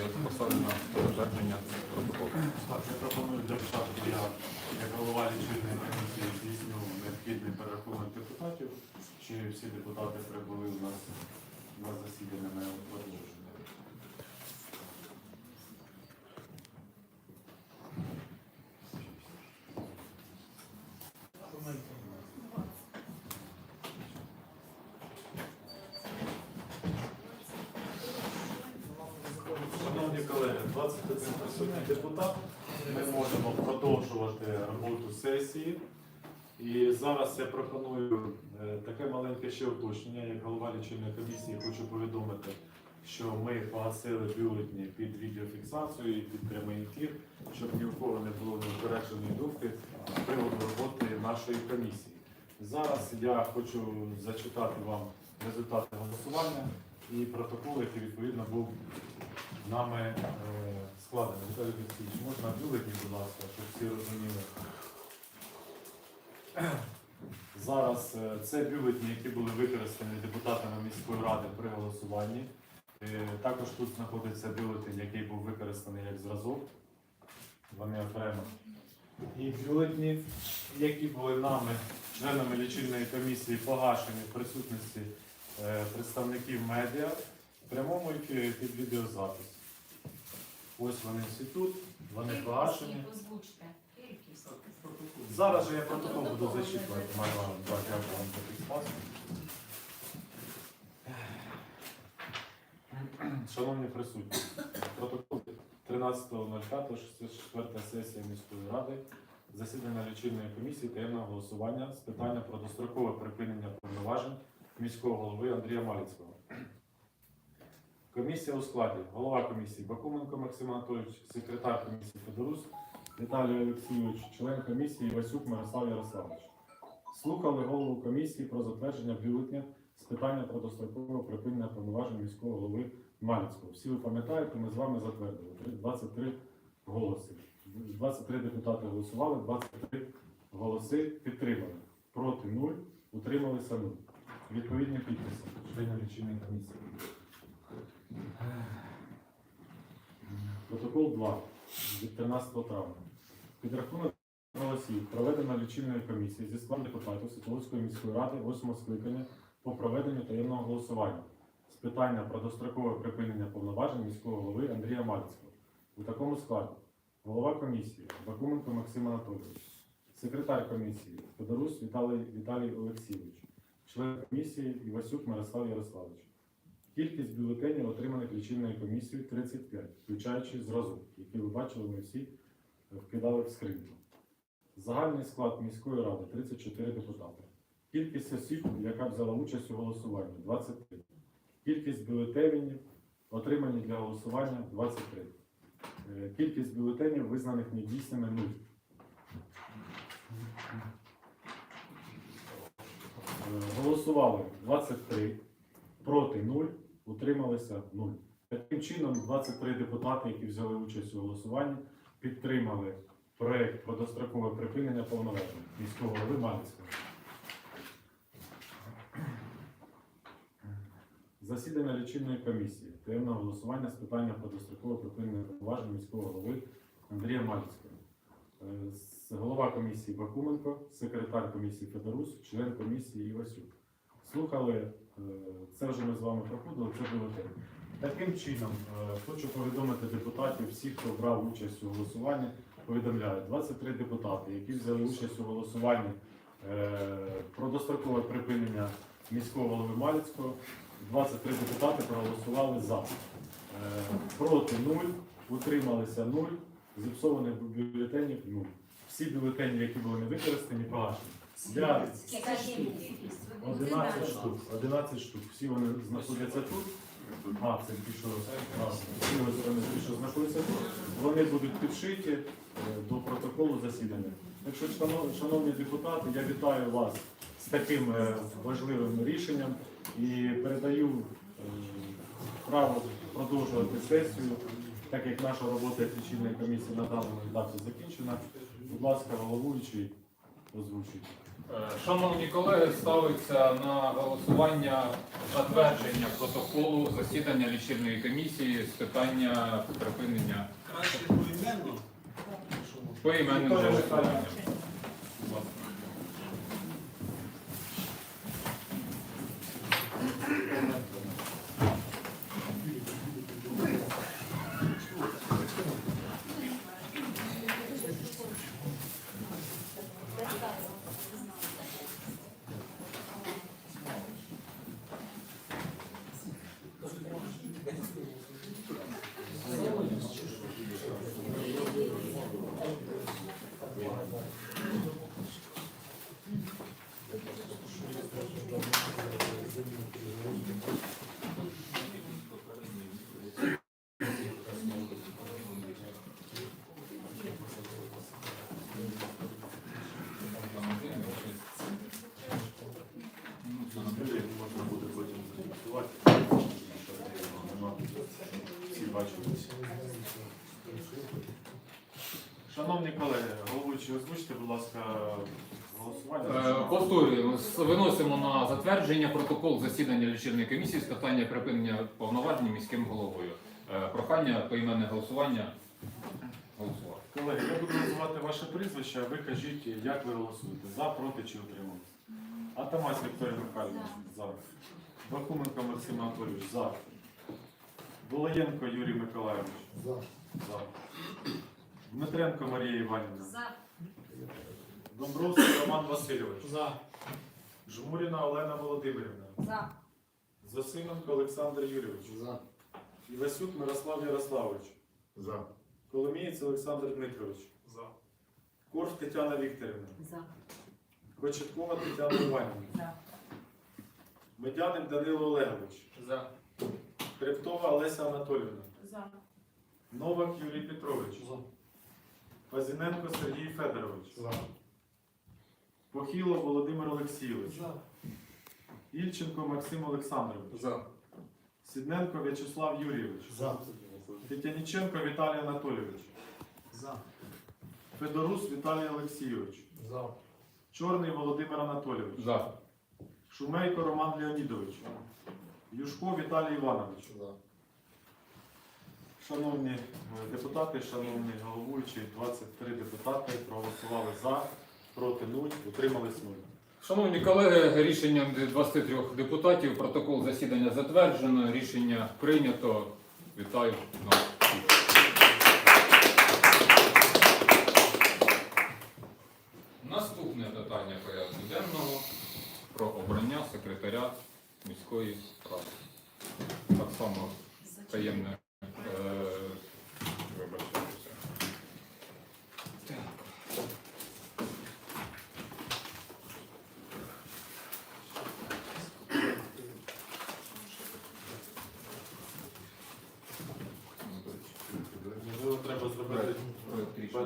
бути поставлено затвердження протоколу. Я пропоную для початку я, як голова лічильної комісії, здійснював необхідний перерахунок депутатів. Чи всі депутати прибули у нас на засідання на продовження? Шановні колеги, 21 присутній депутат. Ми можемо продовжувати роботу сесії. І зараз я пропоную е, таке маленьке ще уточнення. Як голова лічильної комісії хочу повідомити, що ми погасили бюлетні під відеофіксацію і під прямий ефір, щоб ні у кого не було неупередженої думки з приводу роботи нашої комісії. Зараз я хочу зачитати вам результати голосування і протокол, який відповідно був нами е, складений. Віталій Олексійович, можна бюлетні, будь ласка, щоб всі розуміли. Зараз е, це бюлетні, які були використані депутатами міської ради при голосуванні. Е, Також тут знаходиться бюлетень, який був використаний як зразок. Вони окремо. І бюлетні, які були нами, членами лічильної комісії, погашені в присутності представників медіа прямому ефірі під відеозапис. Ось вони всі тут, вони погашені. Озвучте. Кількість. Зараз же я протокол буду зачитувати, Івановна. Так, дякую вам за підпас. Шановні присутні, протокол 13.05.64 сесія міської ради, засідання лічильної комісії таємного голосування з питання про дострокове припинення повноважень міського голови Андрія Маліцького. Комісія у складі. Голова комісії Бакуменко Максим Анатолійович, секретар комісії Федорус Віталій Олексійович, член комісії Васюк Мирослав Ярославович. Слухали голову комісії про затвердження бюлетня з питання про дострокове припинення повноважень міського голови Маліцького. Всі ви пам'ятаєте, ми з вами затвердили 23 голоси. 23 депутати голосували, 23 голоси підтримали. Проти 0, утрималися 0. Відповідні підписи членів лічильної комісії. Протокол 2 від 13 травня. Підрахунок голосів проведена лічильної комісії зі складу депутатів Світловської міської ради 8 скликання по проведенню таємного голосування з питання про дострокове припинення повноважень міського голови Андрія Мальцького. У такому складі голова комісії Бакуменко Максим Анатолійович, секретар комісії Федорус Віталій, Віталій Олексійович, член комісії Івасюк Мирослав Ярославович. Кількість бюлетенів, отриманих лічильною комісією 35, включаючи зразок, який ви бачили, ми всі вкидали в скриньку. Загальний склад міської ради 34 депутати. Кількість осіб, яка взяла участь у голосуванні 23. Кількість бюлетенів, отримані для голосування 23. Е, Кількість бюлетенів, визнаних недійсними 0. Е, Голосували 23, проти 0, утрималися 0. Таким чином, 23 депутати, які взяли участь у голосуванні, підтримали проект про дострокове припинення повноважень міського голови Малицького. Засідання лічильної комісії таємного голосування з питання про дострокове припинення повноважень міського голови Андрія Малицького. Е, Голова комісії Бакуменко, секретар комісії Федорус, член комісії Івасюк. Слухали, це вже ми з вами проходили, це було те. Таким чином, е, хочу повідомити депутатів, всіх, хто брав участь у голосуванні, повідомляю, 23 депутати, які взяли участь у голосуванні е, про дострокове припинення міського голови Малицького, 23 депутати проголосували за. Е, Проти 0, утрималися 0, зіпсованих бюлетенів 0. Всі бюлетені, які були не використані, погашені. Я Скажіть кількість. ви 11 штук. 11 штук. Всі вони знаходяться тут. А, це що, всі вони що знаходяться тут. Вони будуть підшиті е, до протоколу засідання. Так що, шано- шановні депутати, я вітаю вас з таким е, важливим рішенням і передаю е, право продовжувати сесію, так як наша робота лічильної комісії на даному етапі закінчена. Будь ласка, головуючий, озвучуйте. Е, Шановні колеги, ставиться на голосування затвердження протоколу засідання лічильної комісії з питання припинення Краще поіменно. Поіменно вже голосуванням. Михайлівна. Будь ласка. Можна буде потім зафіксувати. Всі бачили. Шановні колеги, головуючий, озвучте, будь ласка, голосування. Е, Повторюємо, с- виносимо на затвердження протокол засідання лічильної комісії з питання припинення повноважень міським головою. Е, Прохання поіменне голосування. Голосувати. Колеги, я буду називати ваше прізвище, а ви кажіть, як ви голосуєте, за, проти чи утримуєтесь. Атамась Вікторія Михайлівна, за. Бакуменко Максим Анатолійович, за. Долаєнко Юрій Миколайович, За. за. Дмитренко Марія Іванівна. За. Домбровський Роман Васильович. За. Жмуріна Олена Володимирівна. За. Засименко Олександр Юрійович. За. Івасюк Мирослав Ярославович. За. Коломієць Олександр Дмитрович. За. Корж Тетяна Вікторівна. За. Кочеткова Тетяна Іванівна. За. Медяник Данило Олегович. За. Хребтова Олеся Анатолівна. За. Новак Юрій Петрович. За. Пазіненко Сергій Федорович. За. Похило Володимир Олексійович. За. Ільченко Максим Олександрович. За. Сідненко В'ячеслав Юрійович. За. Тетяніченко Віталій Анатолійович. За. Федорус Віталій Олексійович. За. Чорний Володимир Анатолійович. За. Шумейко Роман Леонідович. Юшко Віталій Іванович. За. Шановні е, депутати, шановні головуючі, 23 депутати проголосували за, проти 0, утримались 0. Шановні колеги, рішенням 23 депутатів протокол засідання затверджено. Рішення прийнято. Вітаю нас. Наступне питання порядку денного про обрання секретаря міської ради. Так само таємне. Е, вибачаюся. Так. Можливо, треба зробити Проект рішення. перерву.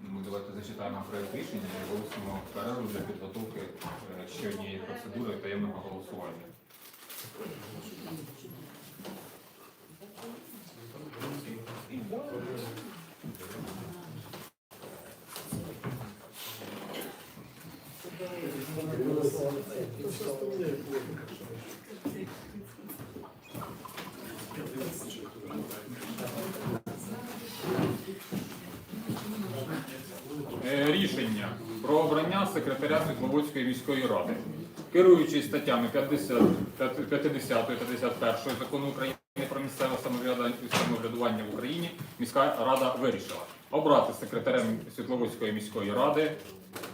Ми давайте зачитаємо проект рішення і оголосимо перерву для підготовки е, ще однієї процедури таємного голосування. Е, Рішення про обрання секретаря Світловодської міської ради. Керуючись статтями 50, 50 51 закону України про місцеве самоврядування в Україні, міська рада вирішила обрати секретарем Світловодської міської ради.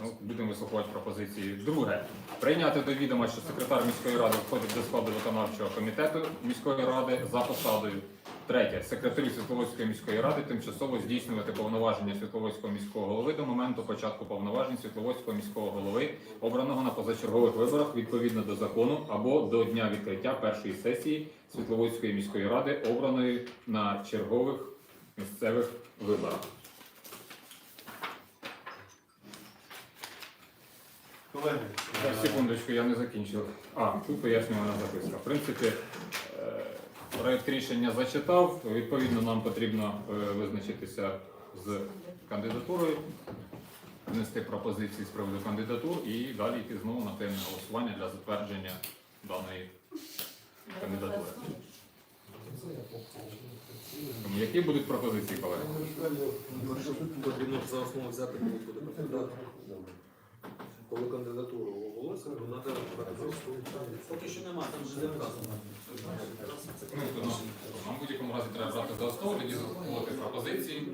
Ну, будемо вислуховувати пропозиції. Друге, прийняти до відома, що секретар міської ради входить до складу виконавчого комітету міської ради за посадою. Третє. Секретарю Світловодської міської ради тимчасово здійснювати повноваження Світловодського міського голови до моменту початку повноважень Світловодського міського голови, обраного на позачергових виборах відповідно до закону або до дня відкриття першої сесії Світловодської міської ради, обраної на чергових місцевих виборах. Колеги, секундочку, я не закінчив. А, тут пояснювана записка. В принципі, проект рішення зачитав. Відповідно, нам потрібно е, визначитися з кандидатурою. внести пропозиції з приводу кандидатур і далі йти знову на таємне голосування для затвердження даної кандидатури. Які будуть пропозиції, колеги? Потрібно за основу взяти коли кандидатуру оголосили, то треба брати. Поки що нема, там вже не вказано. Ну, нам, нам в будь-якому разі треба брати за основу, тоді заслуховувати пропозиції.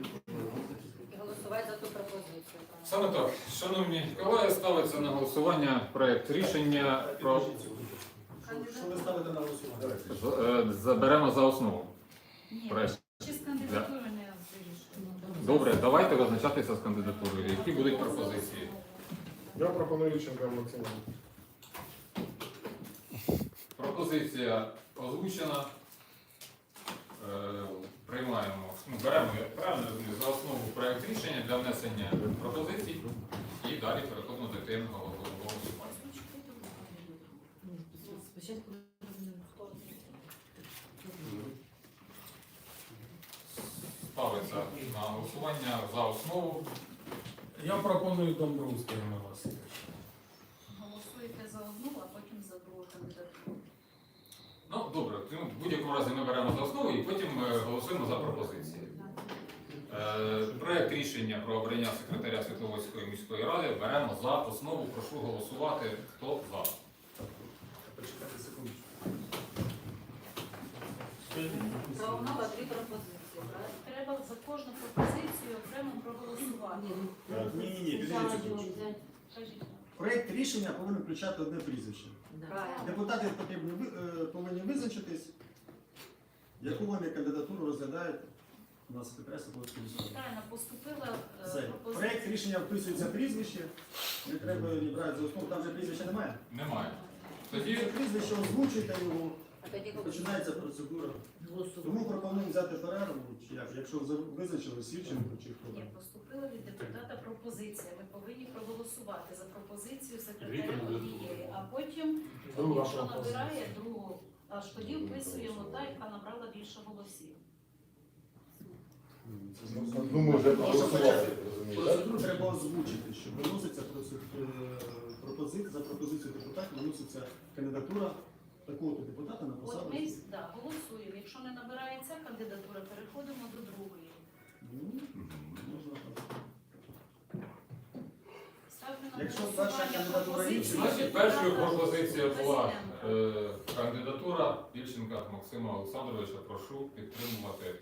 Голосувати за ту пропозицію. Саме так, шановні колеги, ставиться на голосування проект рішення про Що ви ставите на голосування? е, заберемо за основу. Ні, Проект. ще з кандидатури не вирішуємо. Добре, давайте визначатися з кандидатурою. Які будуть пропозиції? Я пропоную Ченка Максима. Пропозиція озвучена. Е, Приймаємо, ну, беремо, правильно за основу проект рішення для внесення пропозицій і далі переходимо до таємного голосування. Спочатку Ставиться на голосування за основу. Я пропоную Домбровський на вас. Голосуєте за одну, а потім за другу кандидатуру. Ну, добре, ну, в будь-якому разі ми беремо за основу і потім е, голосуємо за пропозиції. Е, Проект рішення про обрання секретаря Світловодської міської ради беремо за основу. Прошу голосувати. Хто за? Почекайте секунду. Проонова дві пропозиції? Треба за кожну пропозицію окремо проголосувати. Ні, ні, ні, підійдіть. Кажіть. Проект рішення повинен включати одне прізвище. Депутати потрібно ви- е, повинні визначитись, яку вони кандидатуру розглядають на секретаря Сокольської міської ради. Правильно, поступила е, Все. пропозиція. Рішення вписується прізвище, не треба її брати за основу, там же прізвища немає. Немає. Тоді Це прізвище озвучуйте його, тоді починається процедура. Тому пропоную взяти перерву, чи як, якщо визначили Сівченко чи хто Ні, поступила від депутата пропозиція. Ми повинні проголосувати за пропозицію секретаря однієї, а потім, Друга якщо пропозиція. набирає другу, аж тоді вписуємо та, яка набрала більше голосів. Ну, ми вже проголосували? Процедуру треба озвучити, що виноситься пропозиція, за пропозицією депутатів виноситься кандидатура такого-то депутата на От ми да, голосуємо. Якщо не набирає ця кандидатура, переходимо до другої. Ну, можна так. Ставлю на Якщо голосування перша кандидатура пропозицію Значить, першою пропозиція була Президента. е, кандидатура Ільченка Максима Олександровича. Прошу підтримувати.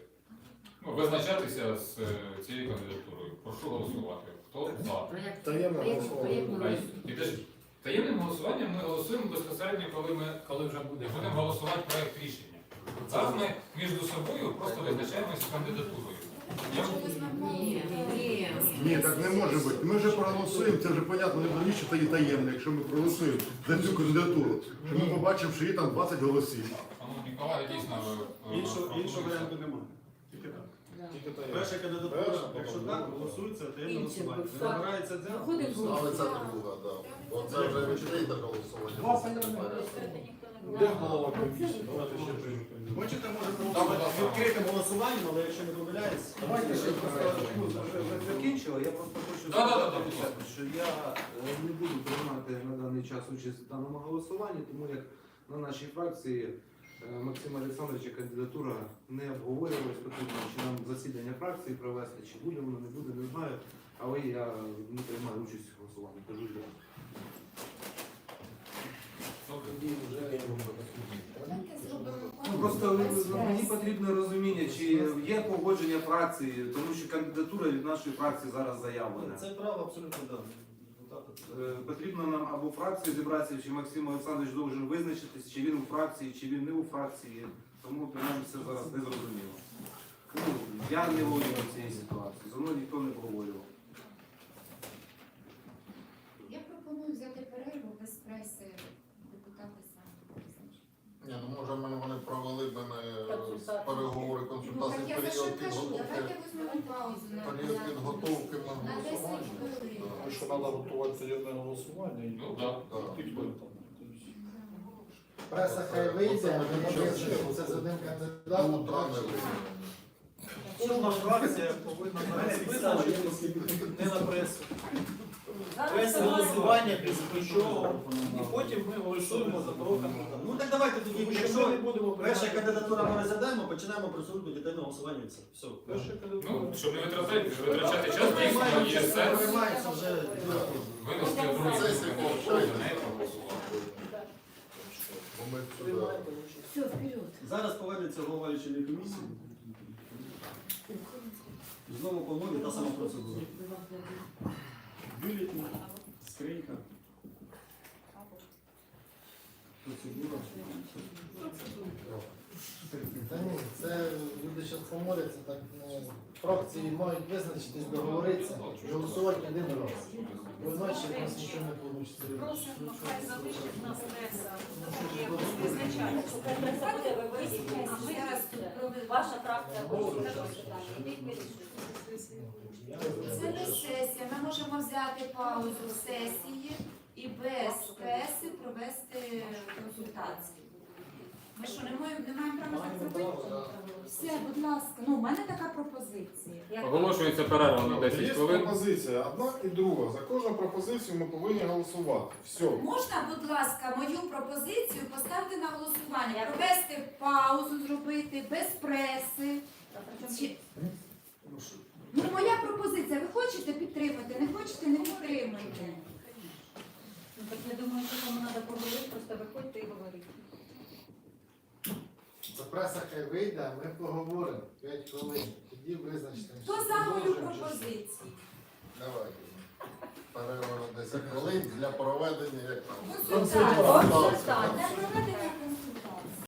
Ну, визначатися з е, цією кандидатурою. Прошу голосувати. Хто за? Таємне голосування. Ай, підожди. Таємним голосуванням ми голосуємо безпосередньо, коли ми коли вже буде, будемо голосувати проект рішення. Зараз ми між собою просто визначаємося кандидатурою. Ні, ні. Ні, так не може бути. Ми вже проголосуємо, це вже понятно, не навіщо тоді таємне, якщо ми проголосуємо за цю кандидатуру. Що ми побачимо, що є там 20 голосів. Пану Ніколаю дійсно е, Іншого, іншого варіанту немає. Тільки так. Перша кандидатура, якщо так, голосується, таємне голосування. Не набирається дзя, Але це друга, да. Бо це вже відкрите голосування. Голосувати Де голова комісії? Давайте ще приймемо. Хочете, може голосувати ласка. відкритим голосуванням, але якщо не помиляюсь, Давайте ще закінчили. Я просто хочу Да, да, да, сказати, будь ласка. що я е, не буду приймати на даний час участь в даному голосуванні, тому як на нашій фракції Максима Олександровича кандидатура не обговорювалась, потрібно чи нам засідання фракції провести, чи буде воно, не буде, не знаю. Але я не приймаю участь в голосуванні. Кажу зразу. Ну, просто ну, мені потрібно розуміння, чи є погодження фракції, тому що кандидатура від нашої фракції зараз заявлена. це право абсолютно да. Е, Потрібно нам або фракцію зібратися, чи Максим Олександрович должен визначитись, чи він у фракції, чи він не у фракції. Тому принаймні це зараз не зрозуміло. Ну, я не володію цієї ситуації, За мною ніхто не обговорював. Я пропоную взяти перерву без преси депутати самі визначать. Ні, ну може ми вони провели б ми переговори, Ну консультації, так я за що період кажу, підготовки. давайте візьмемо паузу на, Період підготовки на на 10 голосування. хвилин. Що треба готувати таємне голосування і Ну, так. Да. Преса хай вийде, а ми визначимося з одним кандидатом. Утра. Кожна фракція повинна зараз визначитись не на пресу. Без голосування, без нічого. І потім ми голосуємо за профільну. Ну так давайте тоді, Тому що якщо ми не будемо перша приймати- кандидатура ми розглядаємо, починаємо процедуру детального голосування і все. Все. Перша кандидатура. Ну, щоб не витрачати, витрачати час, дійсно є сенс Приймається вже. винести в другий Сесія за повчає. проголосувати. Бо ми сюди. Приймайте участь. Все, вперед. Зараз повернеться голова лічильної комісії. Знову по нові та сама процедура. Бюлетні, скринька. Процедура. Та ні, це люди зараз помоляться, так ну, фракції мають визначитись, договоритися, голосувати один раз. Бо іначе в нас нічого не вийде. Просимо, хай залишить нас якось визначається. Буде. Ваша фракція Це не сесія. Ми можемо взяти паузу сесії і без преси провести консультації. Ми що, не маємо, не маємо права так зробити? Все, будь ласка. Ну, у мене така пропозиція. Оголошується перерва на 10 Є хвилин. пропозиція, одна і друга. За кожну пропозицію ми повинні голосувати. Все. Можна, будь ласка, мою пропозицію поставити на голосування, провести паузу, зробити без преси. Чи- Ну, моя пропозиція. Ви хочете підтримати, не хочете, не підтримуйте. Ну, Так я думаю, що кому треба поговорити, просто виходьте і говоріть. Преса хай вийде, а ми поговоримо 5 хвилин. Тоді визначте. Хто за мою пропозицію? Давайте. Перерва на 10 хвилин для проведення як там. Для проведення консультації.